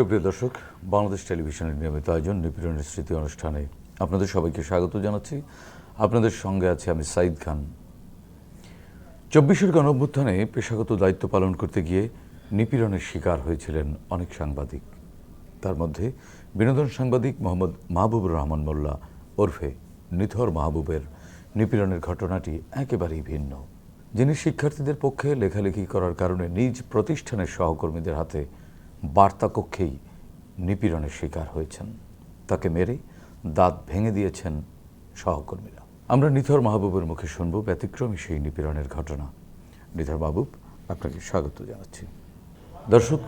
সুপ্রিয় দর্শক, বাংলাদেশ টেলিভিশনের নিয়মিত আয়োজন নিপীড়নের স্মৃতি অনুষ্ঠানে আপনাদের সবাইকে স্বাগত জানাচ্ছি। আপনাদের সঙ্গে আছে আমি সাইদ খান। চব্বিশের গণ অভ্যুত্থানে পেশাগত দায়িত্ব পালন করতে গিয়ে নিপীড়নের শিকার হয়েছিলেন অনেক সাংবাদিক। তার মধ্যে বিনোদন সাংবাদিক মোহাম্মদ মাহবুবুর রহমান মোল্লা ওরফে নিথর মাহবুবের নিপীড়নের ঘটনাটি একেবারেই ভিন্ন। যিনি শিক্ষার্থীদের পক্ষে লেখালেখি করার কারণে নিজ প্রতিষ্ঠানের সহকর্মীদের হাতে বার্তা কক্ষেই নিপীড়নের শিকার হয়েছেন। তাকে মেরে দাঁত ভেঙে দিয়েছেন সহকর্মীরা। আমরা নিথর মাহবুবের মুখে শুনব, ব্যতিক্রমী সেই নিপীড়নের ঘটনা। নিথর মাহবুব, আপনাকে স্বাগত জানাচ্ছি। দর্শক,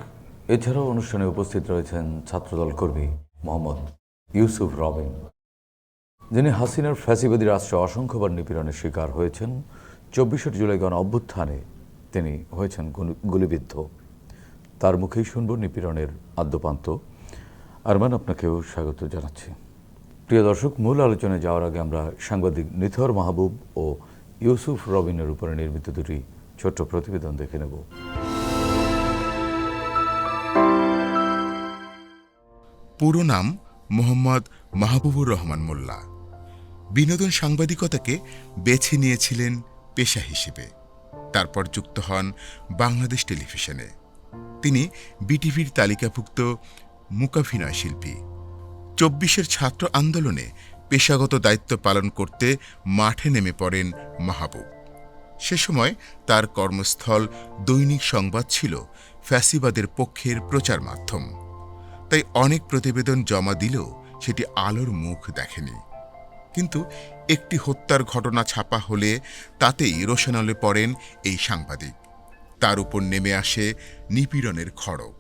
এছাড়াও অনুষ্ঠানে উপস্থিত রয়েছেন ছাত্রদল কর্মী মোহাম্মদ ইউসুফ রবিন। যিনি হাসিনার ফ্যাসিবাদী রাষ্ট্রে অসংখ্যবার নিপীড়নের শিকার হয়েছেন। চব্বিশে জুলাই গণ অভ্যুত্থানে তিনি হয়েছেন গুলিবিদ্ধ। তার মুখেই শুনব নিপীড়নের আদ্যপান্ত। আরমান, আপনাকেও স্বাগত জানাচ্ছি। প্রিয় দর্শক, মূল আলোচনায় যাওয়ার আগে আমরা সাংবাদিক নিথর মাহবুব ও ইউসুফ রবিনের উপরে নির্মিত দুটি ছোট্ট প্রতিবেদন দেখে নেব। পুরো নাম মোহাম্মদ মাহবুবুর রহমান মোল্লা। বিনোদন সাংবাদিকতাকে বেছে নিয়েছিলেন পেশা হিসেবে। তারপর যুক্ত হন বাংলাদেশ টেলিভিশনে। তিনি বিটিভির তালিকাভুক্ত মূকাভিনয় শিল্পী। চব্বিশের ছাত্র আন্দোলনে পেশাগত দায়িত্ব পালন করতে মাঠে নেমে পড়েন মাহবুব। সে সময় তার কর্মস্থল দৈনিক সংবাদ ছিল ফ্যাসিবাদের পক্ষের প্রচার মাধ্যম। তাই অনেক প্রতিবেদন জমা দিলেও সেটি আলোর মুখ দেখেনি। কিন্তু একটি হত্যার ঘটনা ছাপা হলে তাতেই রোশনালে পড়েন এই সাংবাদিক। তার উপর নেমে আসে নিপীড়নের খড়গ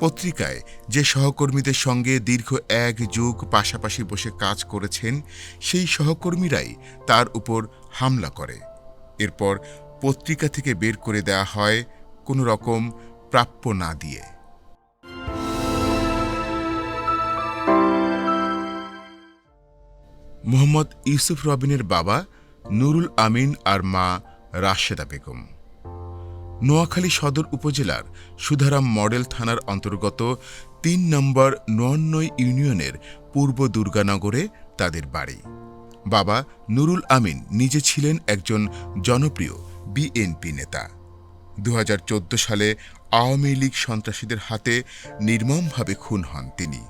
পত্রিকায় যে সহকর্মীদের সঙ্গে দীর্ঘ এক যুগ পাশাপাশি বসে কাজ করেছেন, সেই সহকর্মীরাই তার উপর হামলা করে। এরপর পত্রিকা থেকে বের করে দেয়া হয় কোনো রকম প্রাপ্য না দিয়ে। মোহাম্মদ ইউসুফ রবিনের বাবা নুরুল আমিন আর মা রাশেদা বেগম। নোয়াখালী সদর উপজেলার সুধারাম মডেল থানার অন্তর্গত তিন নম্বর নয় ইউনিয়নের পূর্ব দুর্গানগরে তাদের বাড়ি। বাবা নুরুল আমিন নিজে ছিলেন একজন জনপ্রিয় বিএনপি নেতা। দু হাজার চোদ্দ সালে আওয়ামী লীগ সন্ত্রাসীদের হাতে নির্মমভাবে খুন হন তিনি।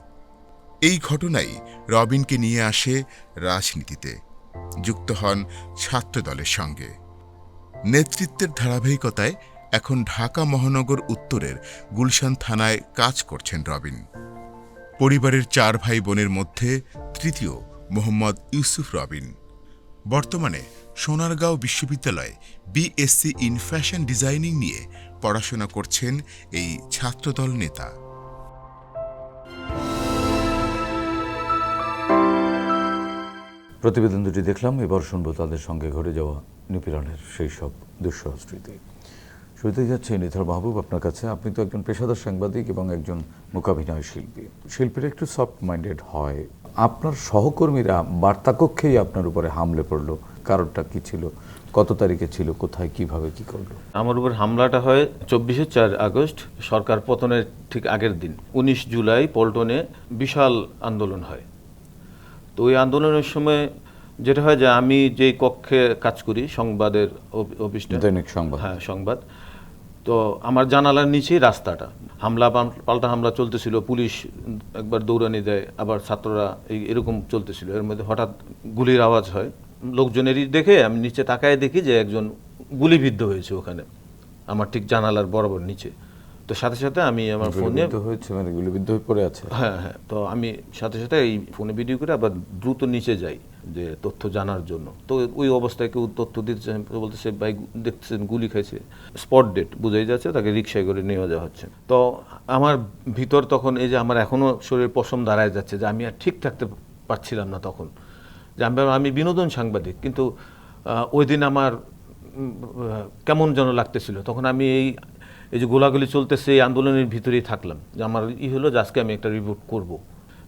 এই ঘটনাই রবিনকে নিয়ে আসে রাজনীতিতে। যুক্ত হন ছাত্রদলের সঙ্গে। নেতৃত্বের ধারাবাহিকতায় এখন ঢাকা মহানগর উত্তরের গুলশান থানায় কাজ করছেন রবিন। পরিবারের চার ভাই বোনের মধ্যে তৃতীয় মোহাম্মদ ইউসুফ রবিন। বর্তমানে সোনারগাঁও বিশ্ববিদ্যালয়ে বিএসসি ইন ফ্যাশন ডিজাইনিং নিয়ে পড়াশোনা করছেন এই ছাত্রদল নেতা। প্রতিবেদন দুটি দেখলাম, এবার শুনব তাদের সঙ্গে ঘটে যাওয়া নিপীড়নের সেই সব দুঃসহ স্মৃতি। শুরুতে যাচ্ছে নিথর মাহবুব আপনার কাছে। আপনি তো একজন পেশাদার সাংবাদিক এবং একজন মূকাভিনয় শিল্পী। শিল্পীরা একটু সফট মাইন্ডেড হয়। আপনার সহকর্মীরা বার্তাকক্ষেই আপনার উপরে হামলে পড়ল। কারণটা কি ছিল? কত তারিখে ছিল? কোথায়? কীভাবে? কি করল? আমার উপর হামলাটা হয় চব্বিশে চার আগস্ট সরকার পতনের ঠিক আগের দিন। উনিশ জুলাই পল্টনে বিশাল আন্দোলন হয়। তো ওই আন্দোলনের সময় যেটা হয় যে আমি যে কক্ষে কাজ করি সংবাদের অফ- অফিসটা। দৈনিক সংবাদ। হ্যাঁ সংবাদ। তো আমার জানালার নিচেই রাস্তাটা। হামলা পাল- পাল্টা হামলা চলতেছিল পুলিশ একবার দৌড়ানি দেয় আবার ছাত্ররা এই- এরকম চলতেছিল। এর মধ্যে হঠাৎ গুলির আওয়াজ হয়। লোকজনেরই দেখে আমি নিচে তাকায় দেখি যে একজন গুলিবিদ্ধ হয়েছে ওখানে আমার ঠিক জানালার বরাবর নিচে। তো সাথে সাথে আমি আমার ফোনে হয়েছে মানে গুলিবিদ্ধ হয়ে পড়ে আছে। হ্যাঁ হ্যাঁ। তো আমি সাথে সাথে এই ফোনে ভিডিও করে আবার দ্রুত নিচে যাই। যে তথ্য জানার জন্য। তো ওই অবস্থায় কেউ তথ্য দিচ্ছে বলতেছে ভাই দেখতেছেন, গুলি খাইছে। স্পট ডেট বুঝাই যাচ্ছে, তাকে রিক্সায় করে নিয়ে যাওয়া হচ্ছে। তো আমার ভিতর তখন এই যে আমার এখনও শরীর পশম দাঁড়ায় যাচ্ছে যে আমি আর ঠিক থাকতে পারছিলাম না তখন। যে আমি আমি বিনোদন সাংবাদিক, কিন্তু ওই দিন আমার কেমন যেন লাগতেছিল। তখন আমি এই এই যে গোলাগুলি চলতেছে, এই আন্দোলনের ভিতরেই থাকলাম। যে আমার ই হলো যে আজকে আমি একটা রিপোর্ট করব।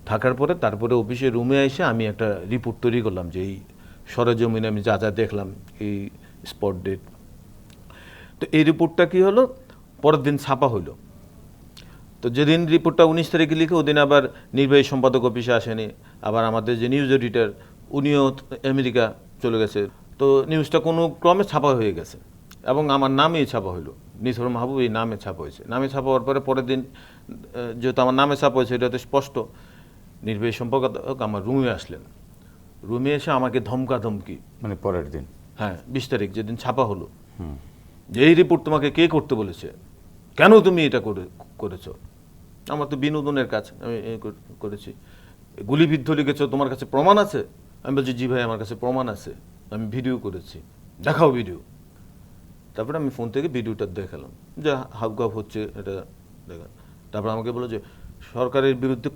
থাকার পরে তারপরে অফিসে রুমে এসে আমি একটা রিপোর্ট তৈরি করলাম যে এই সরেজমিনে আমি যা যা দেখলাম, এই স্পট ডেট তো এই রিপোর্টটা কি হলো? পরের দিন ছাপা হইল। তো যেদিন রিপোর্টটা উনিশ তারিখে লিখে, ওদিন আবার নির্বাহী সম্পাদক অফিসে আসেনি। আবার আমাদের যে নিউজ এডিটর উনিও আমেরিকা চলে গেছে। তো নিউজটা কোনো ক্রমে ছাপা হয়ে গেছে। এবং আমার নামেই ছাপা হইল। নিসর মাহবুব এই নামে ছাপা হয়েছে। নামে ছাপা হওয়ার পরে পরের দিন যেহেতু আমার নামে ছাপা হয়েছে, এটা তো স্পষ্ট। নির্বাহী সম্পাদক আমার রুমে আসলেন। রুমে এসে আমাকে ধমকা ধমকি মানে পরের দিন? হ্যাঁ বিশ তারিখ যেদিন ছাপা হলো। যে এই রিপোর্ট তোমাকে কে করতে বলেছে? কেন তুমি এটা করে করেছ? আমার তো বিনোদনের কাজ আমি করেছি। গুলিবিদ্ধ লিখেছ তোমার কাছে প্রমাণ আছে? আমি বলছি জি ভাই আমার কাছে প্রমাণ আছে। আমি ভিডিও করেছি। দেখাও ভিডিও তারপরে আমি ফোন থেকে ভিডিওটা দেখালাম। যে হাবগাব হচ্ছে এটা দেখা। তারপর আমাকে বলল যে সরকারের বিরুদ্ধে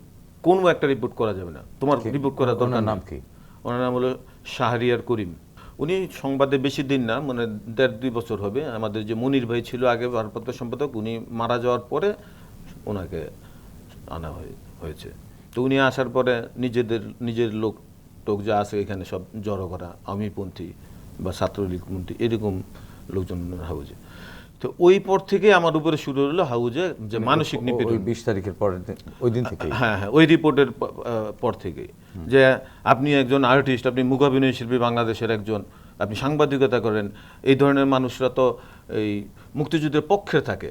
কোনো একটা রিপোর্ট করা যাবে না। তোমার? রিপোর্ট করার দরকার নাম কি? ওনার নাম হলো শাহরিয়ার করিম। উনি সংবাদে বেশি দিন না মানে দেড় দুই বছর হবে। আমাদের যে মনির ভাই ছিল আগে ভারপ্রাপ্ত সম্পাদক উনি মারা যাওয়ার পরে ওনাকে আনা হয়ে- হয়েছে। তো উনি আসার পরে নিজেদের নিজের লোক টোক যা আছে এখানে সব জড়ো করা আমিপন্থী বা ছাত্রলীগপন্থী এরকম লোকজন হাউজে। তো ওই পর থেকে আমার উপরে শুরু হলো হাউজে যে মানসিক ও- নিপীড়ন। বিশ তারিখের পরের দিন ওই দিন থেকেই? হ্যাঁ হ্যাঁ ওই রিপোর্টের পর থেকে যে আপনি একজন আর্টিস্ট আপনি মুখাভিনয় শিল্পী বাংলাদেশের একজন আপনি সাংবাদিকতা করেন এই ধরনের মানুষরা তো এই মুক্তিযুদ্ধের পক্ষে থাকে।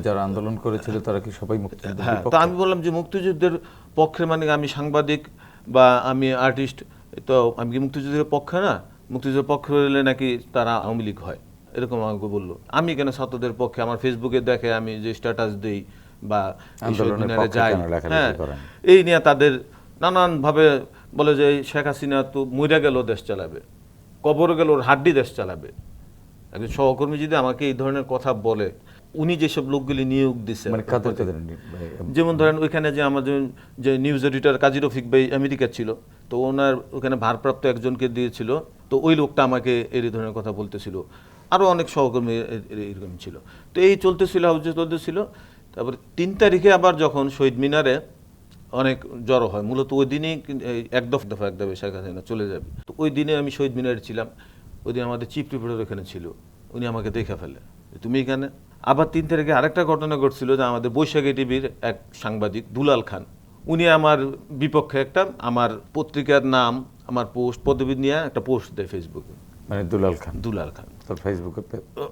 যারা আন্দোলন করেছিল তারা কি সবাই মুক্তিযুদ্ধের হ্যাঁ তো আমি বললাম যে মুক্তিযুদ্ধের পক্ষে মানে আমি সাংবাদিক বা আমি আর্টিস্ট তো আমি কি মুক্তিযুদ্ধের পক্ষে না? মুক্তিযুদ্ধের পক্ষে হলে নাকি তারা আওয়ামী লীগ হয়। এরকম আমাকে বলল। আমি কেন ছাত্রদের পক্ষে আমার ফেসবুকে দেখে আমি যে স্ট্যাটাস দেই বা যাই হ্যাঁ এই নিয়ে তাদের নানানভাবে বলে যে শেখ হাসিনা তো মইরা গেল দেশ চালাবে। কবর গেল ওর হাড্ডি দেশ চালাবে। একজন সহকর্মী যদি আমাকে এই ধরনের কথা বলে উনি যেসব লোকগুলি নিয়োগ দিচ্ছে মানে যেমন ধরেন ওইখানে যে আমাদের যে নিউজ এডিটর কাজী রফিক ভাই আমেরিকা ছিল তো ওনার ওখানে ভারপ্রাপ্ত একজনকে দিয়েছিল তো ওই লোকটা আমাকে এই ধরনের কথা বলতেছিল। আরও অনেক সহকর্মী এরকম ছিল। তো এই চলতেছিল হাউজে চলতেছিল। তারপর তিন তারিখে আবার যখন শহীদ মিনারে অনেক জড়ো হয় মূলত ওই দিনেই এক দফা দফা এক দফা শেখ হাসিনা চলে যাবে। তো ওই দিনে আমি শহীদ মিনারে ছিলাম ওই দিন আমাদের চিফ রিপোর্টার এখানে ছিল উনি আমাকে দেখে ফেলে তুমি এখানে? আবার তিন তারিখে আরেকটা ঘটনা ঘটছিল যে আমাদের বৈশাখী টিভির এক সাংবাদিক দুলাল খান উনি আমার বিপক্ষে একটা আমার পত্রিকার নাম আমার পোস্ট পদবি নিয়ে একটা পোস্ট দেয় ফেসবুকে। মানে দুলাল খান। দুলাল খান। তার ফেসবুকে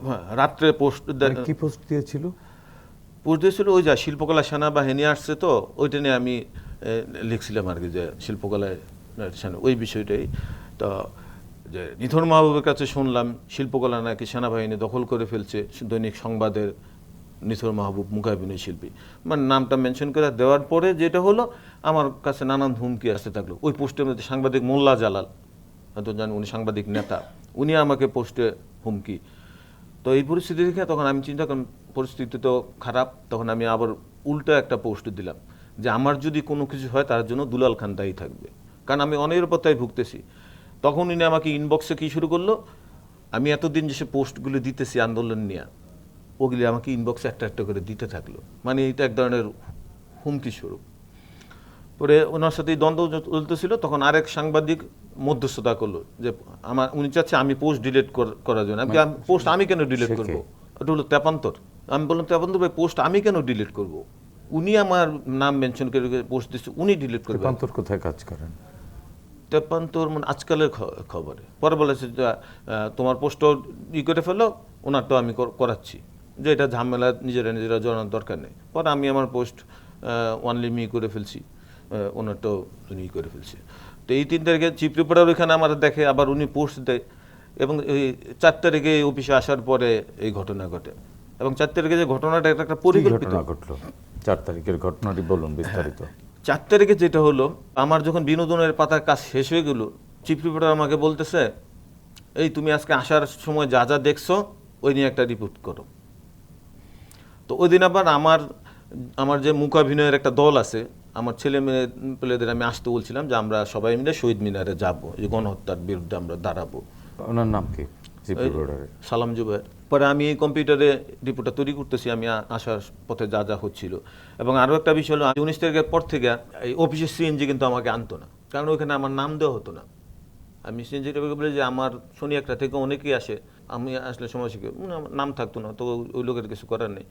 হ্যাঁ, রাত্রে পোস্ট মানে কি পোস্ট দিয়েছিল? পোস্ট দিয়েছিল ওই যা শিল্পকলা সেনাবাহিনী আসছে তো ওইটা নিয়ে আমি লিখছিলাম আর কি যে শিল্পকলায় ওই বিষয়টাই। তো যে নিথর মাহবুবের কাছে শুনলাম শিল্পকলা নাকি সেনাবাহিনী দখল করে ফেলছে দৈনিক সংবাদের নিথর মাহবুব মুখাভিনয় শিল্পী। মানে নামটা মেনশন করে দেওয়ার পরে যেটা হলো আমার কাছে নানান হুমকি আসতে থাকল। ওই পোস্টের মধ্যে সাংবাদিক মোল্লা জালাল হয়তো জানেন উনি সাংবাদিক নেতা উনি আমাকে পোস্টে হুমকি। তো এই পরিস্থিতি দেখে তখন আমি চিন্তা করলাম পরিস্থিতি তো খারাপ, তখন আমি আবার উল্টো একটা পোস্ট দিলাম যে আমার যদি কোনো কিছু হয় তার জন্য দুলাল খান দায়ী থাকবে। কারণ আমি অনিরাপত্তায় ভুগতেছি। তখন উনি আমাকে ইনবক্সে কি শুরু করল? আমি এতদিন যে সে পোস্টগুলো দিতেছি আন্দোলন নিয়ে, ওগুলি আমাকে ইনবক্সে একটা একটা করে দিতে থাকল। মানে এটা এক ধরনের হুমকি স্বরূপ। পরে ওনার সাথে দ্বন্দ্ব চলতেছিল, তখন আরেক সাংবাদিক মধ্যস্থতা করল যে আমার উনি চাচ্ছে আমি পোস্ট ডিলিট করার জন্য। আমি পোস্ট আমি কেন ডিলিট? করব? ওটা হলো তেপান্তর। আমি বললাম তেপান্তর ভাই পোস্ট আমি কেন ডিলিট করব? উনি আমার নাম মেনশন করে পোস্ট দিচ্ছে উনি ডিলিট করবেন। রূপান্তর কোথায় কাজ করেন? তেপান্তর মানে আজকালের খবরে। পরে বলেছে যে তোমার পোস্ট ই করে ফেলো ওনার তো আমি করাচ্ছি। যে এটা ঝামেলা নিজেরা নিজেরা জড়ানোর দরকার নেই। পরে আমি আমার পোস্ট অনলি মি করে ফেলছি ওনারটাও উনি ই করে ফেলছি। তো এই তিন তারিখে চিফ রিপোর্টার ওইখানে আমার দেখে আবার উনি পোস্ট দেয়। এবং এই চার তারিখে এই অফিসে আসার পরে এই ঘটনা ঘটে। এবং চার তারিখে যে ঘটনাটা এটা একটা পরিকল্পিত। ঘটলো? চার তারিখের ঘটনাটি বলুন বিস্তারিত। চার তারিখে যেটা হলো আমার যখন বিনোদনের পাতার কাজ শেষ হয়ে গেল চিফ রিপোর্টার আমাকে বলতেছে এই তুমি আজকে আসার সময় যা যা দেখছ ওই নিয়ে একটা রিপোর্ট করো। তো ওই দিন আবার আমার আমার যে মুখাভিনয়ের একটা দল আছে আমার ছেলে মেয়ে পেলেদের আমি আসতে বলছিলাম যে আমরা সবাই মিলে শহীদ মিনারে যাব এই গণহত্যার বিরুদ্ধে আমরা দাঁড়াবো। ওনার নাম কি? সালাম জুবাইর পরে আমি এই কম্পিউটারে রিপোর্টটা তৈরি করতেছি আমি আসার পথে যা যা হচ্ছিল। এবং আরও একটা বিষয় হলো উনিশ তারিখের পর থেকে এই অফিসের সিএনজি কিন্তু আমাকে আনতো না কারণ ওইখানে আমার নাম দেওয়া হতো না। আমি সিএনজিটাকে বলে যে আমার শনি একটা থেকে অনেকেই আসে আমি আসলে সময় শিখে নাম থাকতো না তো ওই- ওই লোকের কিছু করার নেই।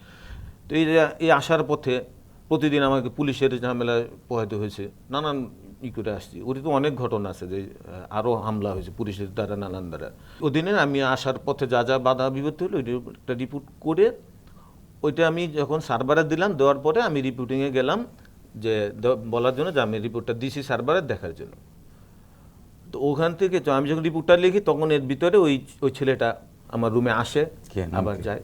তো এই যে এই আসার পথে প্রতিদিন আমাকে পুলিশের ঝামেলায় পোহাইতে হয়েছে নানান ই করে আসছি। ওটি তো অনেক ঘটনা আছে যে আরও আরও হামলা হয়েছে পুলিশের দ্বারা নানান দ্বারা। ওদিনে আমি আসার পথে যা যা বাধা বিপত্তি হলো ওইটা একটা রিপোর্ট করে ওইটা আমি যখন সার্ভারে দিলাম দেওয়ার পরে আমি রিপোর্টিংয়ে গেলাম যে বলার জন্য যে আমি রিপোর্টটা দিছি সার্ভারে দেখার জন্য। তো ওখান থেকে আমি যখন রিপোর্টটা লিখি তখন এর ভিতরে ওই ওই ছেলেটা আমার রুমে আসে আবার যায়।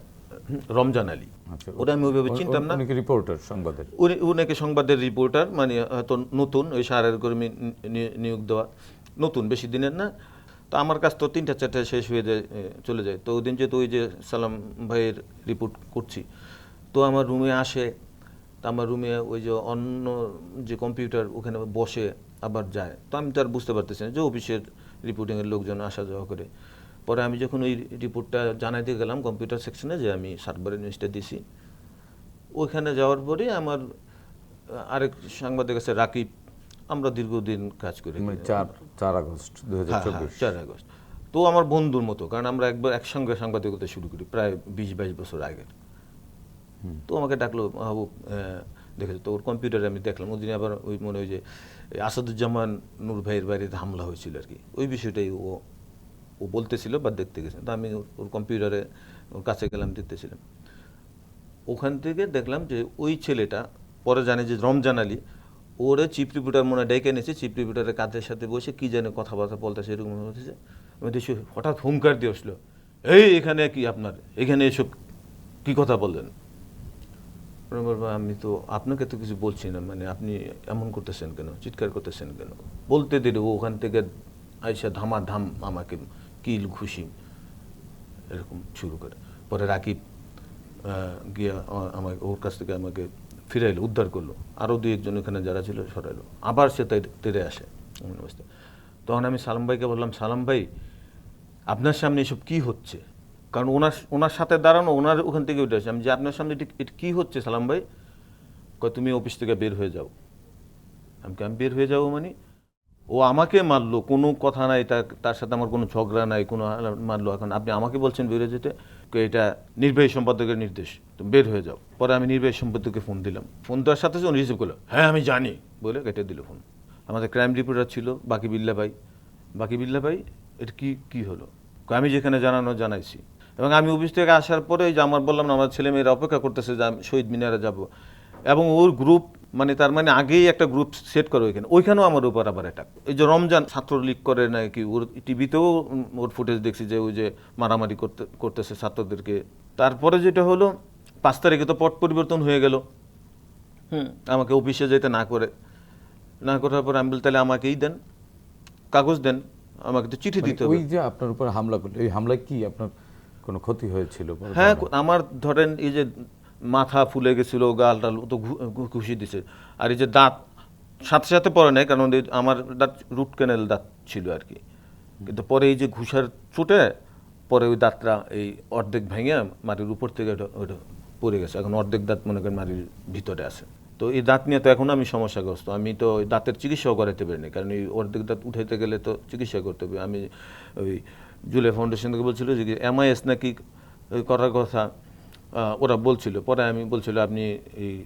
রমজান আলী। আচ্ছা ওটা আমি ওইভাবে চিনতাম না। রিপোর্টার সংবাদের? উনি উনাকে সংবাদের রিপোর্টার মানে হয়তো নতুন ওই সারের কর্মী নিয়োগ দেওয়া। নতুন বেশি দিনের না। তো আমার কাছ তো তিনটা চারটা শেষ হয়ে যায় চলে যায়। তো ওই দিন যেহেতু ওই যে সালাম ভাইয়ের রিপোর্ট করছি তো আমার রুমে আসে। তো আমার রুমে ওই যে অন্য যে কম্পিউটার ওখানে বসে আবার যায়। তো আমি তো আর বুঝতে পারতেছি না যে অফিসের রিপোর্টিংয়ের লোকজন আসা যাওয়া করে। পরে আমি যখন ওই রিপোর্টটা জানাইতে গেলাম কম্পিউটার সেকশনে যে আমি সার্ভারে নিউজটা দিছি ওইখানে যাওয়ার পরে আমার আরেক সাংবাদিক আছে রাকিব আমরা দীর্ঘদিন কাজ করি। মানে চার চার আগস্ট হ্যাঁ, হ্যাঁ, চার আগস্ট। তো আমার বন্ধুর মতো কারণ আমরা একবার একসঙ্গে সাংবাদিকতা শুরু করি প্রায় বিশ বাইশ বছর আগের। তো আমাকে ডাকলো মাহবুব দেখেছ তো ওর কম্পিউটারে আমি দেখলাম ওদিন আবার ওই মনে হয় যে আসাদুজ্জামান নূর ভাইয়ের বাড়িতে হামলা হয়েছিল আর কি। ওই বিষয়টাই ও ও বলতেছিল বা দেখতে গেছে। তো আমি ওর- কম্পিউটারে ওর কাছে গেলাম, দেখতেছিলাম। ওখান থেকে দেখলাম যে ওই ছেলেটা, পরে জানে যে রমজান আলী, ওরে চিফ রিপোর্টার মনে ডেকে এনেছে। চিফ রিপোর্টারের কাঁধের সাথে বসে কী জানে কথাবার্তা বলতেছে, এরকম হতেছে আমি দেখছি হঠাৎ হুঙ্কার দিয়ে আসলো। এই, এখানে কি আপনার? এখানে এসব কি কথা বললেন? আমি তো আপনাকে তো কিছু বলছি না। মানে আপনি এমন করতেছেন কেন? চিৎকার করতেছেন কেন? বলতে দিলে ওখান থেকে আইসা ধামা ধাম আমাকে কিল ঘুষি এরকম শুরু করে। পরে রাকিব গিয়ে আমাকে ওর কাছ থেকে আমাকে ফিরাইলো, উদ্ধার করল। আরও দুই একজন এখানে যারা ছিল সরাইলো। আবার সে তাই তেরে আসে এমন তখন আমি সালাম ভাইকে বললাম, সালাম ভাই, আপনার সামনে এসব কি হচ্ছে? কারণ ওনার ওনার সাথে দাঁড়ানো, ওনার ওখান থেকে উঠে আসে। আমি যে, আপনার সামনে এটা কি হচ্ছে, সালাম ভাই? কয়, তুমি অফিস থেকে বের হয়ে যাও। আমি আমি বের হয়ে যাব মানে? ও আমাকে মারলো, কোনো কথা নাই তার সাথে আমার কোনো ঝগড়া নাই, কোনো মারলো। এখন আপনি আমাকে বলছেন বের যেতে এটা নির্বাহী সম্পাদকের নির্দেশ তুমি বের হয়ে যাও। পরে আমি নির্বাহী সম্পাদককে ফোন দিলাম। ফোন দেওয়ার সাথে সাথে রিসিভ করল হ্যাঁ আমি জানি, বলে কেটে দিল ফোন। আমাদের ক্রাইম রিপোর্টার ছিল বাকি বিল্লা ভাই। বাকি বিল্লা ভাই, এটা কি কি হলো? আমি যেখানে জানানো, জানাইছি। এবং আমি অফিস থেকে আসার পরে যে আমার বললাম না, আমার ছেলে মেয়েরা অপেক্ষা করতেছে যে আমি শহীদ মিনারে যাব। এবং ওর গ্রুপ মানে তার মানে আগেই একটা গ্রুপ সেট করে ওইখানে। ওইখানেও আমার উপর আবার অ্যাটাক এই যে রমজান ছাত্রলীগ করে নাকি ওর টিভিতেও ওর ফুটেজ দেখছি যে ওই যে মারামারি করতে করতেছে ছাত্রদেরকে। তারপরে যেটা হলো পাঁচ তারিখে তো পট পরিবর্তন হয়ে গেল। হুম। আমাকে অফিসে যেতে না করে না করার পর আমি বলি তাহলে আমাকেই দেন কাগজ দেন আমাকে তো চিঠি দিতে হবে। ওই যে আপনার উপর হামলা করল এই হামলায় কি আপনার কোনো ক্ষতি হয়েছিল? বলে হ্যাঁ আমার ধরেন এই যে মাথা ফুলে গেছিল গাল টাল তো ঘুষি দিছে। আর এই যে দাঁত, সাথে সাথে পরে নাই, কারণ আমার দাঁত রুট ক্যানেল দাঁত ছিল আর কি। কিন্তু পরে এই যে ঘুষার চোটে, পরে ওই দাঁতটা এই অর্ধেক ভেঙে মাটির উপর থেকে ওটা পড়ে গেছে। এখন অর্ধেক দাঁত মনে করেন মাটির ভিতরে আছে। তো এই দাঁত নিয়ে তো এখন আমি সমস্যাগ্রস্ত। আমি তো ওই দাঁতের চিকিৎসাও করাতে পারিনি, কারণ এই অর্ধেক দাঁত উঠাইতে গেলে তো চিকিৎসা করতে হবে। আমি ওই জুলে ফাউন্ডেশন থেকে বলছিল যে এমআইএস নাকি করার কথা। ওরা বলছিল। পরে আমি বলছিল, আপনি এই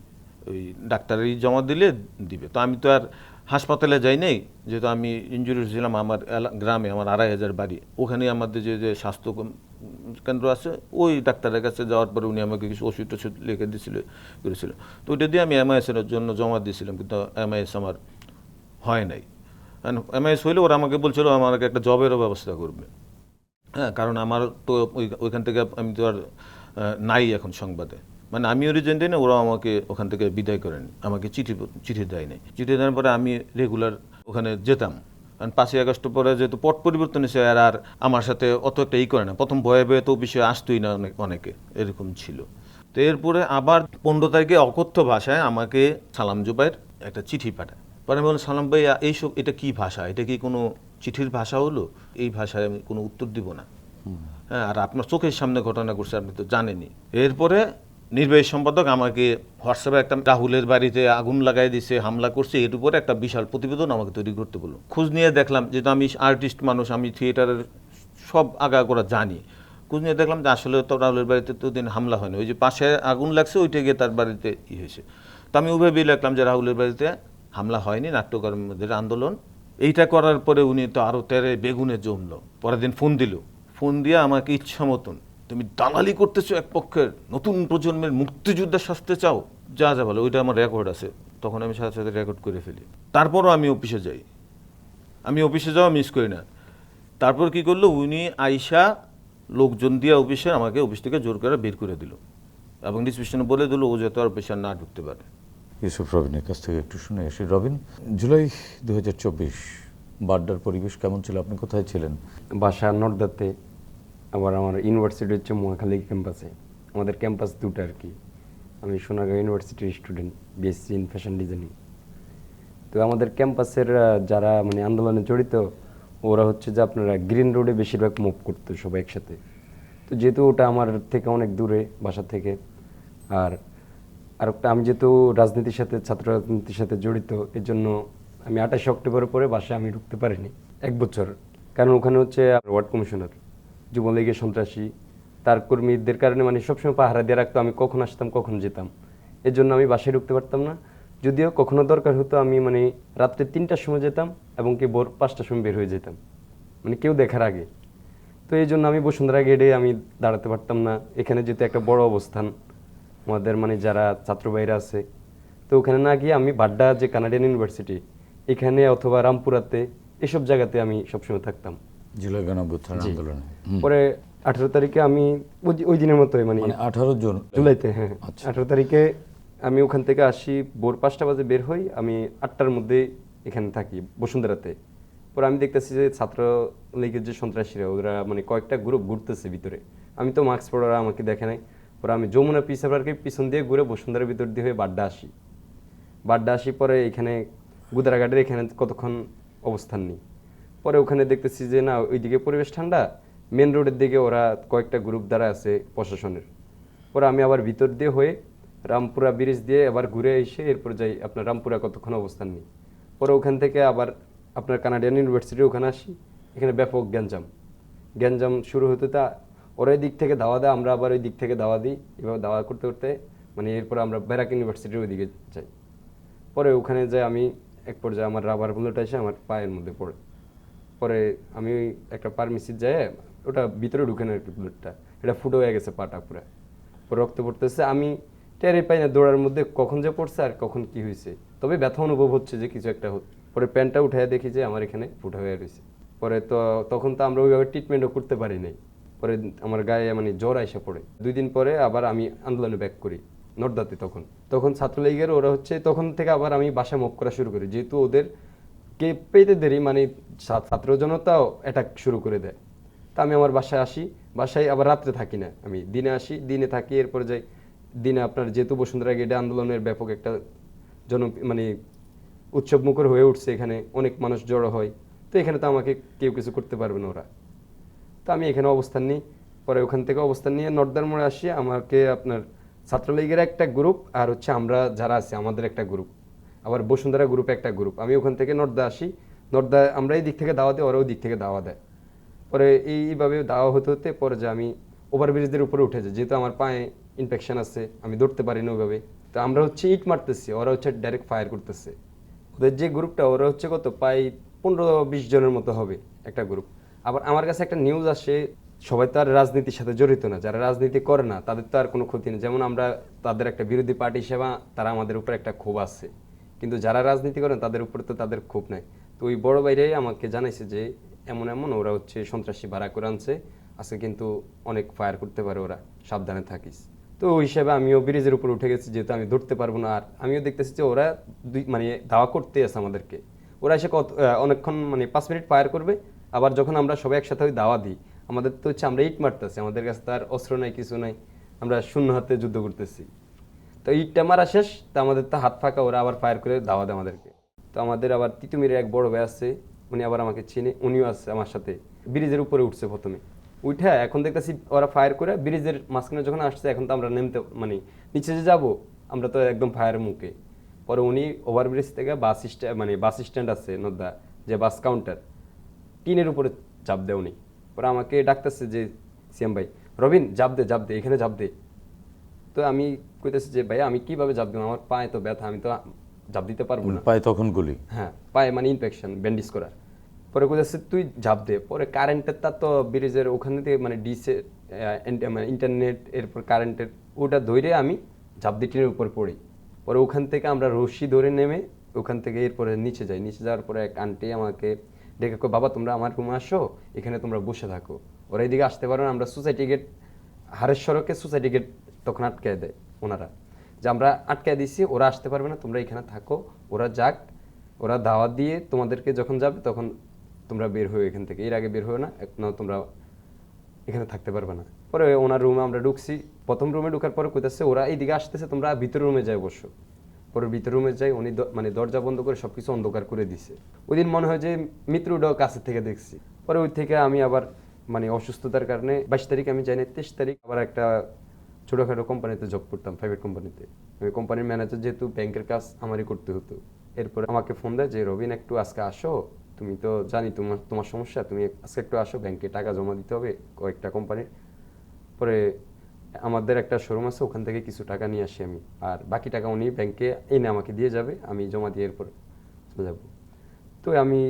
ওই ডাক্তারেরই জমা দিলে দিবে। তো আমি তো আর হাসপাতালে যাই নাই, যেহেতু আমি ইঞ্জুরি ছিলাম আমার গ্রামে, আমার আড়াই হাজার বাড়ি। ওখানে আমাদের যে যে স্বাস্থ্য কেন্দ্র আছে, ওই ডাক্তারের কাছে যাওয়ার পরে উনি আমাকে কিছু ওষুধ টষুধ লিখে দিয়েছিল করেছিল। তো ওইটা দিয়ে আমি এমআইএস এর জন্য জমা দিয়েছিলাম, কিন্তু এমআইএস আমার হয় নাই। এমআইএস হইলে ওরা আমাকে বলছিল, আমাকে একটা জবেরও ব্যবস্থা করবে। হ্যাঁ কারণ আমার তো ওই- ওইখান থেকে আমি তো আর নাই এখন সংবাদে। মানে আমিও রিজেন্ট দিই না ওরা আমাকে ওখান থেকে বিদায় করেন। আমাকে চিঠি চিঠি দেয় নাই। চিঠি দেওয়ার পরে আমি রেগুলার ওখানে যেতাম। কারণ পাঁচই আগস্ট পরে যেহেতু পট পরিবর্তন হয়েছে আর আর আমার সাথে অত একটা ই করে না। প্রথম ভয়ে ভয়ে তো বিষয়ে আসতোই না অনেক অনেকে, এরকম ছিল। তো এরপরে আবার পনেরো তারিখে অকথ্য ভাষায় আমাকে সালাম জুবাইয়ের একটা চিঠি পাঠায়। পরে আমি বললাম, সালাম ভাই এইসব এটা কি ভাষা? এটা কি কোনো চিঠির ভাষা হলো? এই ভাষায় আমি কোনো উত্তর দিব না। হ্যাঁ আর আপনার চোখের সামনে ঘটনা ঘটছে, আপনি তো জানেনই। এরপরে নির্বাহী সম্পাদক আমাকে হোয়াটসঅ্যাপে একটা রাহুলের বাড়িতে আগুন লাগাই দিছে, হামলা করছে, এর উপরে একটা বিশাল প্রতিবেদন আমাকে তৈরি করতে বলল। খোঁজ নিয়ে দেখলাম যেহেতু আমি আর্টিস্ট মানুষ, আমি থিয়েটারের সব আগা করা জানি। খোঁজ নিয়ে দেখলাম যে আসলে তো রাহুলের বাড়িতে তো দিন হামলা হয়নি। ওই যে পাশে আগুন লাগছে, ওইটা গিয়ে তার বাড়িতে ই হয়েছে। তো আমি ওভাবেই লিখলাম যে রাহুলের বাড়িতে হামলা হয়নি নাট্যকর্মীদের আন্দোলন। এইটা করার পরে উনি তো আরও তেরে বেগুনে জমলো। পরের দিন ফোন দিল। ফোন দিয়ে আমাকে ইচ্ছা মতন তুমি দালালি করতেছো এক পক্ষের নতুন প্রজন্মের মুক্তিযোদ্ধা শাস্তে চাও যা যা বলো ওইটা আমার রেকর্ড আছে তখন আমি সাথে সাথে রেকর্ড করে ফেলি। তারপরও আমি অফিসে যাই। আমি অফিসে যাওয়া মিস করি না। তারপর কি করল উনি আইসা লোকজন দিয়ে অফিসে আমাকে অফিস থেকে জোর করে বের করে দিল এবং ডিসপিশনে বলে দিল ও যাতে আর পেশার না ঢুকতে পারে। ইউসুফ রবিনের কাছ থেকে একটু শুনে আসি। রবিন জুলাই দু হাজার চব্বিশ বাড্ডার পরিবেশ কেমন ছিল? আপনি কোথায় ছিলেন? বাসা নর্দাতে। আবার আমার ইউনিভার্সিটি হচ্ছে মহাখালী ক্যাম্পাসে আমাদের ক্যাম্পাস দুটো আর কি। আমি সোনাগাঁও ইউনিভার্সিটির student BSc in fashion designing তো আমাদের ক্যাম্পাসের যারা মানে আন্দোলনে জড়িত, ওরা হচ্ছে যে আপনারা গ্রিন রোডে বেশিরভাগ মুভ করতো সবাই একসাথে। তো যেহেতু ওটা আমার থেকে অনেক দূরে, বাসা থেকে, আর আর একটা আমি যেহেতু রাজনীতির সাথে, ছাত্র রাজনীতির সাথে জড়িত এর জন্য আমি আঠাশে অক্টোবরের পরে বাসায় আমি ঢুকতে পারিনি। এক বছর। কারণ ওখানে হচ্ছে ওয়ার্ড কমিশনার যুবলীগের সন্ত্রাসী, তার কর্মীদের কারণে মানে সবসময় পাহারা দিয়ে রাখতো, আমি কখন আসতাম, কখন যেতাম। এর জন্য আমি বাসায় ঢুকতে পারতাম না। যদিও কখনো দরকার হতো, আমি মানে রাত্রে তিনটার সময় যেতাম এবং কি ভোর পাঁচটার সময় বের হয়ে যেতাম। মানে কেউ দেখার আগে। তো এই জন্য আমি বসুন্ধরা গেটে আমি দাঁড়াতে পারতাম না। এখানে যেহেতু একটা বড় অবস্থান, আমাদের মানে যারা ছাত্র ভাইরা আছে, তো ওখানে না গিয়ে আমি বাড্ডা যে কানাডিয়ান ইউনিভার্সিটি এখানে অথবা রামপুরাতে এসব জায়গাতে আমি সবসময় থাকতাম। জুলাই গণঅভ্যুত্থান আন্দোলনে। পরে আঠেরো তারিখে আমি ওই- দিনের মতোই মানে মানে আঠারো জন। জুলাইতে হ্যাঁ। আচ্ছা। আঠারো তারিখে আমি ওখান থেকে আসি ভোর পাঁচটা বাজে বের হই আমি আটটার মধ্যে এখানে থাকি বসুন্ধরাতে। পরে আমি দেখতেছি যে ছাত্র লীগের যে সন্ত্রাসীরা ওরা মানে কয়েকটা গ্রুপ ঘুরতেছে ভিতরে। আমি তো মাস্ক পরা আমাকে দেখে নাই। পরে আমি যমুনা পিসাবারকে পিছন দিয়ে ঘুরে বসুন্ধরার ভিতর দিয়ে হয়ে বাড্ডা আসি। বাড্ডা আসি পরে এখানে গুদারাঘাটের এখানে কতক্ষণ অবস্থান নেই। পরে ওখানে দেখতেছি যে না, ওইদিকে পরিবেশ ঠান্ডা মেন রোডের দিকে ওরা কয়েকটা গ্রুপ দ্বারা আছে প্রশাসনের। পরে আমি আবার ভিতর দিয়ে হয়ে রামপুরা ব্রিজ দিয়ে আবার ঘুরে এসে এরপর যাই আপনার রামপুরা কতক্ষণ অবস্থান নেই। পরে ওখান থেকে আবার আপনার কানাডিয়ান ইউনিভার্সিটি ওখানে আসি, এখানে ব্যাপক গ্যাঞ্জাম। গ্যাঞ্জাম শুরু হতে তা ওরা দিক থেকে দাওয়া দেয়, আমরা আবার ওই দিক থেকে দাওয়া দিই। এভাবে দাওয়া করতে করতে মানে এরপর আমরা ব্যারাক ইউনিভার্সিটির ওইদিকে যাই। পরে ওখানে যাই আমি, এক পর্যায়ে আমার রাবার বুলেট এসে আমার পায়ের মধ্যে পড়ে। পরে আমি একটা পারমিসির যাই ওটা ভিতরে ঢুকে না কি এটা ফুটো হয়ে গেছে পাটা পুরো। পরে রক্ত পড়তেছে। আমি টেরে পাই না দৌড়ার মধ্যে কখন যে পড়ছে আর কখন কি হয়েছে তবে ব্যথা অনুভব হচ্ছে যে কিছু একটা পরে প্যান্টটা উঠে দেখি যে আমার এখানে ফুটো হয়ে রয়েছে পরে তো তখন তো আমরা ওইভাবে ট্রিটমেন্টও করতে পারি নাই। পরে আমার গায়ে মানে জ্বর আইসা পড়ে। দুই দিন পরে আবার আমি আন্দোলনে ব্যাক করি, নর্দাতে তখন। তখন ছাত্রলীগের ওরা হচ্ছে তখন থেকে আবার আমি বাসা মুভ করা শুরু করি। যেহেতু ওদের কে পেতে দেরি মানে ছাত্র জনতাও অ্যাটাক শুরু করে দেয়। তা আমি আমার বাসায় আসি, বাসায় আবার রাত্রে থাকি না। আমি দিনে আসি, দিনে থাকি, এরপর যাই। দিনে আপনার যেহেতু বসুন্ধরা গেটে আন্দোলনের ব্যাপক একটা জন মানে উৎসব মুখর হয়ে উঠছে এখানে, অনেক মানুষ জড়ো হয়। তো এখানে তো আমাকে কেউ কিছু করতে পারবে না ওরা। তো আমি এখানে অবস্থান নিই, পরে ওখান থেকে অবস্থান নিয়ে নর্দার মোড়ে আসি। আমাকে আপনার ছাত্রলীগের একটা গ্রুপ আর হচ্ছে আমরা যারা আছি, আমাদের একটা গ্রুপ আবার বসুন্ধরা গ্রুপ একটা গ্রুপ আমি ওখান থেকে নর্দা আসি। নর্দা আমরা এই দিক থেকে দাওয়া দিই ওরা ওই দিক থেকে দাওয়া দেয়। পরে এইভাবে দাওয়া হতে হতে পরে যে আমি ওভারব্রিজের উপরে উঠে যাই, যেহেতু আমার পায়ে ইনফেকশন আছে, আমি দৌড়তে পারি না ওইভাবে। তো আমরা হচ্ছে ইট মারতেছি, ওরা হচ্ছে ডাইরেক্ট ফায়ার করতেছে। ওদের যে গ্রুপটা ওরা হচ্ছে কত? প্রায় পনেরো বিশ জনের মতো হবে একটা গ্রুপ আবার আমার কাছে একটা নিউজ আসে, সবাই তো আর রাজনীতির সাথে জড়িত না, যারা রাজনীতি করে না, তাদের তো আর কোনো ক্ষতি নেই। যেমন আমরা তাদের একটা বিরোধী পার্টি হিসেবে, তারা আমাদের উপর একটা ক্ষোভ আছে। কিন্তু যারা রাজনীতি করেন, তাদের উপরে তো তাদের ক্ষোভ নাই। তো ওই বড় বাইরেই আমাকে জানাইছে যে, এমন এমন ওরা হচ্ছে সন্ত্রাসী ভাড়া করে আনছে, আজকে কিন্তু অনেক ফায়ার করতে পারে ওরা, সাবধানে থাকিস। তো ওই হিসাবে আমিও ব্রিজের উপর উঠে গেছি, যেহেতু আমি ধরতে পারব না, আর আমিও দেখতেছি যে ওরা দুই মানে দাওয়া করতে আছে আমাদেরকে। ওরা এসে কত অনেকক্ষণ মানে পাঁচ মিনিট ফায়ার করবে, আবার যখন আমরা সবাই একসাথে ওই দাওয়া দিই, আমাদের তো হচ্ছে আমরা ইট মারতেছি, আমাদের কাছে তার অস্ত্র নাই, কিছু নাই, আমরা শূন্য হাতে যুদ্ধ করতেছি। তো ইটটা মারা শেষ, তো আমাদের তো হাত ফাঁকা, ওরা আবার ফায়ার করে দাওয়া দেয় আমাদেরকে। তো আমাদের আবার তিতুমিরের এক বড় ভাই আছে, উনি আবার আমাকে চিনে, উনিও আছে আমার সাথে। ব্রিজের উপরে উঠছে প্রথমে। উঠে এখন দেখতেছি ওরা ফায়ার করে, ব্রিজের মাঝখানে যখন আসছে, এখন তো আমরা নেমতে মানে নিচে যে যাব, আমরা তো একদম ফায়ারের মুখে। পরে উনি ওভারব্রিজ থেকে বাস স্ট্যান্ড মানে বাস স্ট্যান্ড আছে নদ্দা যে বাস কাউন্টার টিনের উপরে চাপ দেয় উনি। পরে আমাকে ডাকতেছে যে সিএম ভাই, রবিন জাপ দে জাপ দে, এখানে জাপ দে। তো আমি কইতেছি যে ভাইয়া আমি কীভাবে জাপ দেবো? আমার পায়ে তো ব্যথা আমি তো জাপ দিতে পারব না। পায়ে তখন গুলি? হ্যাঁ পায়ে মানে ইনফেকশন ব্যান্ডেজ করার। পরে কোথাচ্ছে তুই ঝাঁপ দে। পরে কারেন্টের তার তো ব্রিজের ওখান থেকে মানে ডিসে মানে ইন্টারনেট এরপর কারেন্টের ওটা ধরে আমি ঝাঁপ দিটির উপর পড়ি। পরে ওখান থেকে আমরা রশি ধরে নেমে ওখান থেকে এরপরে নিচে যাই। নিচে যাওয়ার পরে এক আন্টি আমাকে ডেকে বাবা তোমরা আমার রুমে আসো এখানে তোমরা বসে থাকো। ওরা এদিকে আসতে পারো না আমরা সোসাইটি গেট হারের সড়কে সোসাইটি গেট তখন আটকায় দেয় ওনারা যে আমরা আটকায় দিছি ওরা আসতে পারবে না, তোমরা এখানে থাকো, ওরা যাক, ওরা দাওয়াত দিয়ে তোমাদেরকে যখন যাবে তখন তোমরা বের হয়ে এখান থেকে। এর আগে বের হয়ে না এক- তোমরা এখানে থাকতে পারবে না। পরে ওনার রুমে আমরা ঢুকছি। প্রথম রুমে ঢুকার পরে কইতেছে, ওরা এইদিকে আসতেছে, তোমরা ভিতর রুমে যাই বসো। পরে ভিতর রুমে যাই, উনি মানে দরজা বন্ধ করে সবকিছু অন্ধকার করে দিছে। ওই দিন মনে হয় যে মিত্রটাও কাছে থেকে দেখছি। পরে ওই থেকে আমি আবার মানে অসুস্থতার কারণে বাইশ তারিখ আমি যাই না তেইশ তারিখ আবার একটা ছোটোখাটো কোম্পানিতে জব করতাম প্রাইভেট কোম্পানিতে ওই কোম্পানির ম্যানেজার যেহেতু ব্যাংকের কাজ আমারই করতে হতো। এরপরে আমাকে ফোন দেয় যে, রবিন, একটু আজকে আসো। তুমি তো জানি তোমার তোমার সমস্যা। তুমি আজকে একটু আসো ব্যাংকে টাকা জমা দিতে হবে কয়েকটা কোম্পানির পরে আমাদের একটা শোরুম আছে, ওখান থেকে কিছু টাকা নিয়ে আসি আমি। আর বাকি টাকা উনি ব্যাংকে এনে আমাকে দিয়ে যাবে, আমি জমা দিয়ে এরপর চলে যাব। তো আমি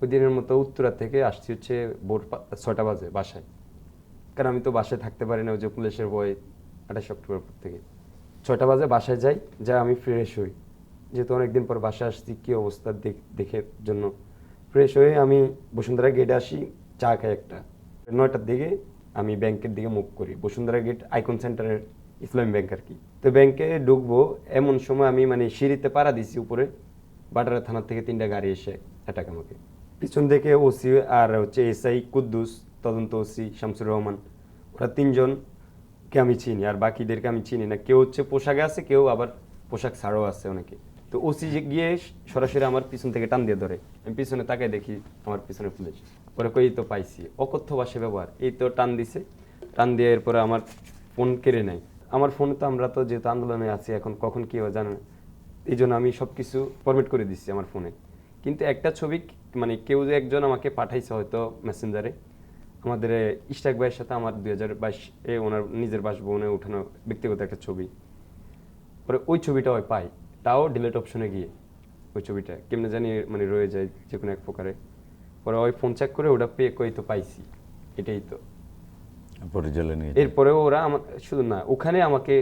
ওই দিনের মতো উত্তরা থেকে আসছি হচ্ছে ভোর ছটা বাজে বাসায়। কারণ আমি তো বাসায় থাকতে পারি না, ওই যে পুলিশের বই আঠাশ অক্টোবর পর থেকে। ছয়টা বাজে বাসায় যাই, যা আমি ফ্রেশ হই। যেহেতু অনেকদিন পর বাসায় আসছি, কী অবস্থা দেখ- জন্য। ফ্রেশ হয়ে আমি বসুন্ধরা গেটে আসি, চা খাই একটা। নয়টার দিকে আমি ব্যাংকের দিকে মুভ করি। বসুন্ধরা গেট আইকন সেন্টারের ইসলামী ব্যাংক আর কি। তো ব্যাংকে ঢুকবো, এমন সময় আমি মানে সিঁড়িতে পাড়া দিছি উপরে, বাটারা থানার থেকে তিনটা গাড়ি এসে অ্যাটাক আমাকে। পিছন থেকে ওসি আর হচ্ছে এসআই কুদ্দুস তদন্ত ওসি শামসুর রহমান। ওরা তিনজনকে আমি চিনি, আর বাকিদেরকে আমি চিনি না। কেউ হচ্ছে পোশাকে আছে, কেউ আবার পোশাক ছাড়াও আছে অনেকে। তো ওসি যে গিয়ে সরাসরি আমার পিছন থেকে টান দিয়ে ধরে। আমি পিছনে তাকাই দেখি আমার পিছনে পুলিশ। পরে কই তো পাইছি। অকথ্য ভাষা ব্যবহার। এই তো টান দিছে। টান দিয়ে এরপরে আমার ফোন কেড়ে নেয়। আমার ফোন তো আমরা তো যেহেতু আন্দোলনে আছি, এখন কখন কি হবে জানে না। এই জন্য আমি সব কিছু ফরম্যাট করে দিচ্ছি আমার ফোনে। কিন্তু একটা ছবি মানে কেউ যে একজন আমাকে পাঠাইছে হয়তো মেসেঞ্জারে আমাদের ইস্টাক ভাইয়ের সাথে আমার দুই হাজার বাইশ এ ওনার নিজের বাসভবনে উঠানো ব্যক্তিগত একটা ছবি। পরে ওই ছবিটা ওই পাই তাও ডিলেট অপশনে গিয়ে ওই ছবিটা। কেমনে জানি মানে রয়ে যায় যে কোনো এক প্রকারে। পরে ওই ফোন চেক করে ওটা পেয়ে কই তো পাইছি এটাই তো। পরে জেলে নিয়ে এরপরেও ওরা আমার শুধু না ওখানে আমাকে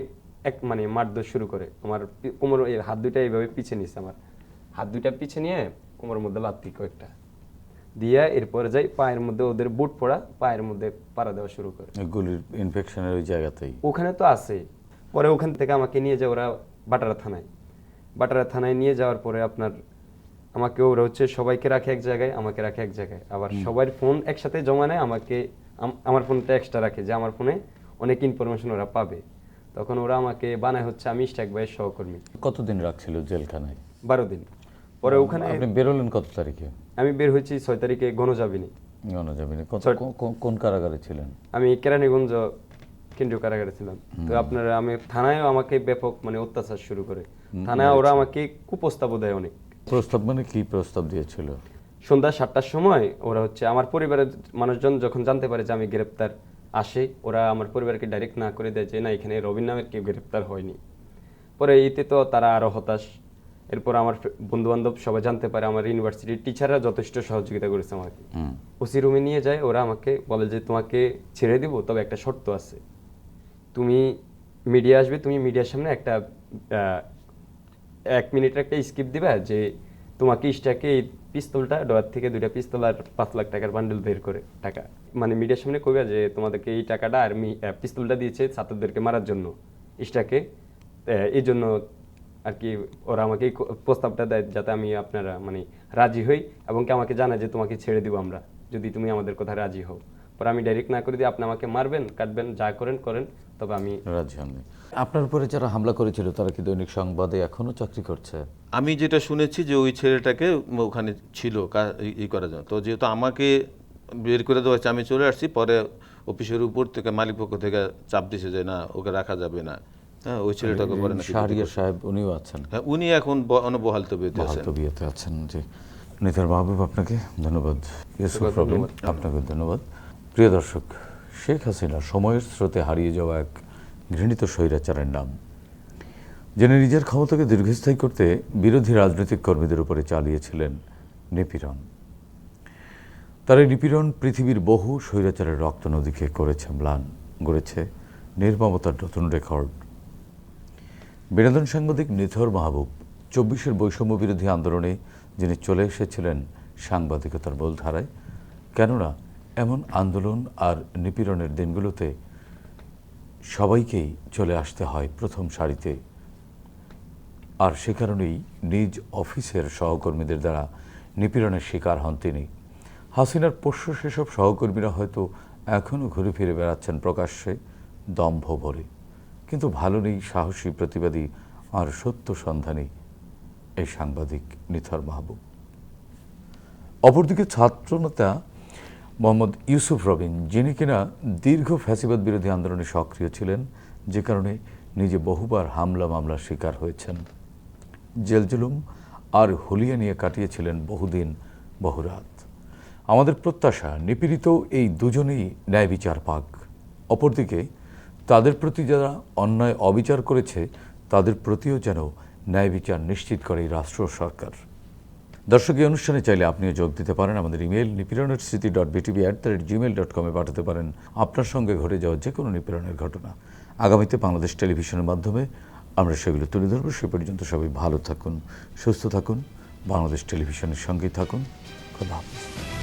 এক মানে মারধর শুরু করে। আমার কোমর হাত দুইটা এইভাবে পিছিয়ে নিছে আমার। হাত দুইটা পিছে নিয়ে কোমরের মধ্যে লাত্তি কয়েকটা। দিয়া এরপরে যাই পায়ের মধ্যে ওদের বুট পড়া পায়ের মধ্যে পাড়া দেওয়া শুরু করে। গুলির ইনফেকশনের ওই জায়গাতেই। ওখানে তো আছে। পরে ওখান থেকে আমাকে নিয়ে যায় ওরা বাটারা থানায়। বাটারা থানায় নিয়ে যাওয়ার পরে আপনার আমাকে ওরা হচ্ছে সবাইকে রাখে এক জায়গায় আমাকে রাখে এক জায়গায়। আবার সবার ফোন একসাথে জমা নেয় আমাকে আমার ফোনটা এক্সট্রা রাখে যে আমার ফোনে অনেক ইনফরমেশন ওরা পাবে। তখন ওরা আমাকে বানায় হচ্ছে আমি স্ট্যাক ভাইয়ের সহকর্মী। কতদিন রাখছিল জেলখানায়? বারো দিন। পরে ওখানে আপনি বেরোলেন কত তারিখে? আমি বের হয়েছি ছয় তারিখে গণজাবিনী। গণজামিনে কোন- কারাগারে ছিলেন? আমি কেরানীগঞ্জ কেন্দ্রীয় কারাগারে ছিলাম। তো আপনার আমি থানায়ও আমাকে ব্যাপক মানে অত্যাচার শুরু করে। থানায় ওরা আমাকে কুপ্রস্তাবও দেয় অনেক। প্রস্তাব মানে কি প্রস্তাব দিয়েছিল? সন্ধ্যা সাতটার সময় ওরা হচ্ছে আমার পরিবারের মানুষজন যখন জানতে পারে যে আমি গ্রেপ্তার আসে ওরা আমার পরিবারকে ডাইরেক্ট না করে দেয় যে না এখানে রবিন নামের কেউ গ্রেপ্তার হয়নি। পরে এতে তো তারা আরও হতাশ। এরপর আমার বন্ধু বান্ধব সবাই জানতে পারে আমার ইউনিভার্সিটির টিচাররা যথেষ্ট সহযোগিতা করেছে আমাকে। ওসি রুমে নিয়ে যায় ওরা আমাকে বলে যে তোমাকে ছেড়ে দিব তবে একটা শর্ত আছে। তুমি মিডিয়া আসবে তুমি মিডিয়ার সামনে একটা এক মিনিটের একটা স্কিপ দিবা যে তোমাকে ইস্টাকে এই পিস্তলটা ডয়ার থেকে দুইটা পিস্তল আর পাঁচ লাখ টাকার বান্ডেল বের করে টাকা। মানে মিডিয়ার সামনে কইবা যে তোমাদেরকে এই টাকাটা আর মি- পিস্তলটা দিয়েছে ছাত্রদেরকে মারার জন্য। ইস্টাকে এই জন্য আর কি ওরা আমাকে প্রস্তাবটা দেয় যাতে আমি আপনারা মানে রাজি হই এবং কি আমাকে জানায় যে তোমাকে ছেড়ে দিব আমরা যদি তুমি আমাদের কথা রাজি হও। পরে আমি ডাইরেক্ট না করে দিই আপনি আমাকে মারবেন কাটবেন যা করেন করেন তবে আমি রাজি হননি। আপনার উপরে যারা হামলা করেছিল তারা কি দৈনিক সংবাদে এখনও চাকরি করছে? আমি যেটা শুনেছি যে ওই ছেলেটাকে ওখানে ছিল ই করার জন্য। তো যেহেতু আমাকে বের করে দেওয়া হয়েছে আমি চলে আসছি পরে অফিসের উপর থেকে মালিক পক্ষ থেকে চাপ দিছে যে না ওকে রাখা যাবে না। হ্যাঁ ওই ছেলেটাকে শাহরিয়ার সাহেব উনিও আছেন। হ্যাঁ উনি এখন অনবহাল তবিয়তে আছেন। বাহাত্তর বিয়েতে আছেন জি। নিতার মাহবুব আপনাকে ধন্যবাদ। ইউসুফ রবিন আপনাকে ধন্যবাদ। প্রিয় দর্শক শেখ হাসিনা সময়ের স্রোতে হারিয়ে যাওয়া এক ঘৃণিত স্বৈরাচারের নাম। যিনি নিজের ক্ষমতাকে দীর্ঘস্থায়ী করতে বিরোধী রাজনৈতিক কর্মীদের উপরে চালিয়েছিলেন নিপীড়ন। তার এই নিপীড়ন পৃথিবীর বহু স্বৈরাচারের রক্ত নদীকে করেছে ম্লান গড়েছে নির্মমতার নতুন রেকর্ড। বিনোদন সাংবাদিক নিথর মাহবুব, চব্বিশের বৈষম্য বিরোধী আন্দোলনে যিনি চলে এসেছিলেন সাংবাদিকতার মূলধারায়, কেননা এমন আন্দোলন আর নিপীড়নের দিনগুলোতে সবাইকেই চলে আসতে হয় প্রথম সারিতে। আর সে কারণেই নিজ অফিসের সহকর্মীদের দ্বারা নিপীড়নের শিকার হন তিনি। হাসিনার পোষ্য সেসব সহকর্মীরা হয়তো এখনও ঘুরে ফিরে বেড়াচ্ছেন প্রকাশ্যে দম্ভ ভরে। কিন্তু ভালো নেই সাহসী প্রতিবাদী আর সত্য সন্ধানী এই সাংবাদিক নিথর মাহবুব। অপরদিকে ছাত্রনেতা মোহাম্মদ ইউসুফ রবিন, যিনি কিনা দীর্ঘ ফ্যাসিবাদ বিরোধী আন্দোলনে সক্রিয় ছিলেন, যে কারণে নিজে বহুবার হামলা মামলার শিকার হয়েছেন। জেলজুলুম আর হুলিয়া নিয়ে কাটিয়েছিলেন বহুদিন বহুরাত। আমাদের প্রত্যাশা নিপীড়িত এই দুজনেই ন্যায় বিচার পাক। অপরদিকে তাদের প্রতি যারা অন্যায় অবিচার করেছে, তাদের প্রতিও যেন ন্যায় বিচার নিশ্চিত করে এই রাষ্ট্র সরকার। দর্শক, এই অনুষ্ঠানে চাইলে আপনিও যোগ দিতে পারেন। আমাদের ইমেল নিপীড়নের Smriti dot BTV at the rate Gmail dot কমে পাঠাতে পারেন। আপনার সঙ্গে ঘটে যাওয়া যে কোনো নিপীড়নের ঘটনা। আগামীতে বাংলাদেশ টেলিভিশনের মাধ্যমে আমরা সেগুলো তুলে ধরবো। সে পর্যন্ত সবাই ভালো থাকুন, সুস্থ থাকুন, বাংলাদেশ টেলিভিশনের সঙ্গেই থাকুন। খোদা হাফেজ।